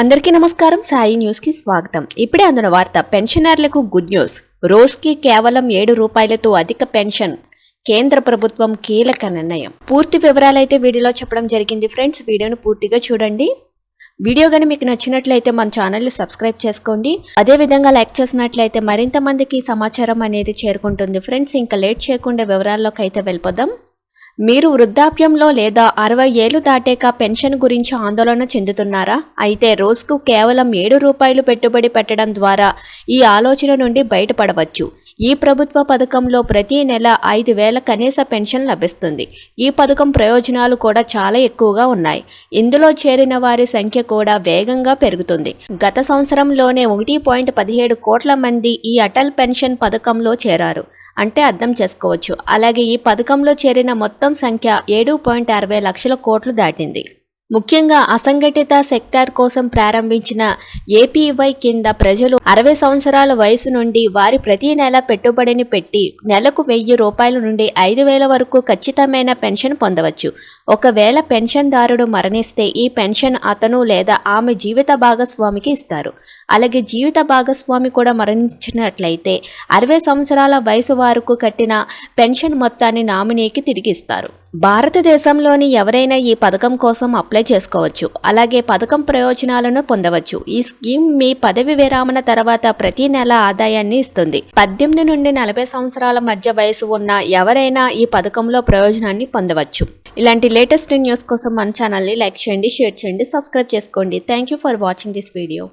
అందరికీ నమస్కారం. సాయి న్యూస్కి స్వాగతం. ఇప్పుడే అందున వార్త. పెన్షనర్లకు గుడ్ న్యూస్. రోజుకి కేవలం ఏడు రూపాయలతో అధిక పెన్షన్. కేంద్ర ప్రభుత్వం కీలక నిర్ణయం. పూర్తి వివరాలైతే వీడియోలో చెప్పడం జరిగింది ఫ్రెండ్స్. వీడియోను పూర్తిగా చూడండి. వీడియో కానీ మీకు నచ్చినట్లయితే మన ఛానల్ని సబ్స్క్రైబ్ చేసుకోండి. అదే విధంగా లైక్ చేసినట్లయితే మరింత మందికి సమాచారం అనేది చేరుకుంటుంది. ఫ్రెండ్స్ ఇంకా లేట్ చేయకుండా వివరాల్లోకి అయితే వెళ్ళిపోదాం. మీరు వృద్ధాప్యంలో లేదా అరవై ఏళ్ళు దాటాక పెన్షన్ గురించి ఆందోళన చెందుతున్నారా? అయితే రోజుకు కేవలం ఏడు రూపాయలు పెట్టుబడి పెట్టడం ద్వారా ఈ ఆలోచన నుండి బయటపడవచ్చు. ఈ ప్రభుత్వ పథకంలో ప్రతి నెల ఐదు వేల కనీస పెన్షన్ లభిస్తుంది. ఈ పథకం ప్రయోజనాలు కూడా చాలా ఎక్కువగా ఉన్నాయి. ఇందులో చేరిన వారి సంఖ్య కూడా వేగంగా పెరుగుతుంది. గత సంవత్సరంలోనే ఒకటి పాయింట్ పదిహేడు కోట్ల మంది ఈ అటల్ పెన్షన్ పథకంలో చేరారు. అంటే అర్థం చేసుకోవచ్చు. అలాగే ఈ పథకంలో చేరిన మొత్తం సంఖ్య ఏడు పాయింట్ అరవై లక్షల కోట్లు దాటింది. ముఖ్యంగా అసంఘటిత సెక్టార్ కోసం ప్రారంభించిన ఏపీవై కింద ప్రజలు అరవై సంవత్సరాల వయసు నుండి వారి ప్రతి నెల పెట్టుబడిని పెట్టి నెలకు వెయ్యి రూపాయల నుండి ఐదు వేల వరకు ఖచ్చితమైన పెన్షన్ పొందవచ్చు. ఒకవేళ పెన్షన్దారుడు మరణిస్తే ఈ పెన్షన్ అతను లేదా ఆమె జీవిత భాగస్వామికి ఇస్తారు. అలాగే జీవిత భాగస్వామి కూడా మరణించినట్లయితే అరవై సంవత్సరాల వయసు వరకు కట్టిన పెన్షన్ మొత్తాన్ని నామినీకి తిరిగిస్తారు. భారతదేశంలోని ఎవరైనా ఈ పథకం కోసం అప్లై చేసుకోవచ్చు. అలాగే పథకం ప్రయోజనాలను పొందవచ్చు. ఈ స్కీమ్ మీ పదవి విరామణ తర్వాత ప్రతి నెల ఆదాయాన్ని ఇస్తుంది. పద్దెనిమిది నుండి నలభై సంవత్సరాల మధ్య వయసు ఉన్న ఎవరైనా ఈ పథకంలో ప్రయోజనాన్ని పొందవచ్చు. ఇలాంటి లేటెస్ట్ న్యూస్ కోసం మన ఛానల్ని లైక్ చేయండి షేర్ చేయండి సబ్స్క్రైబ్ చేసుకోండి. Thank you for watching this video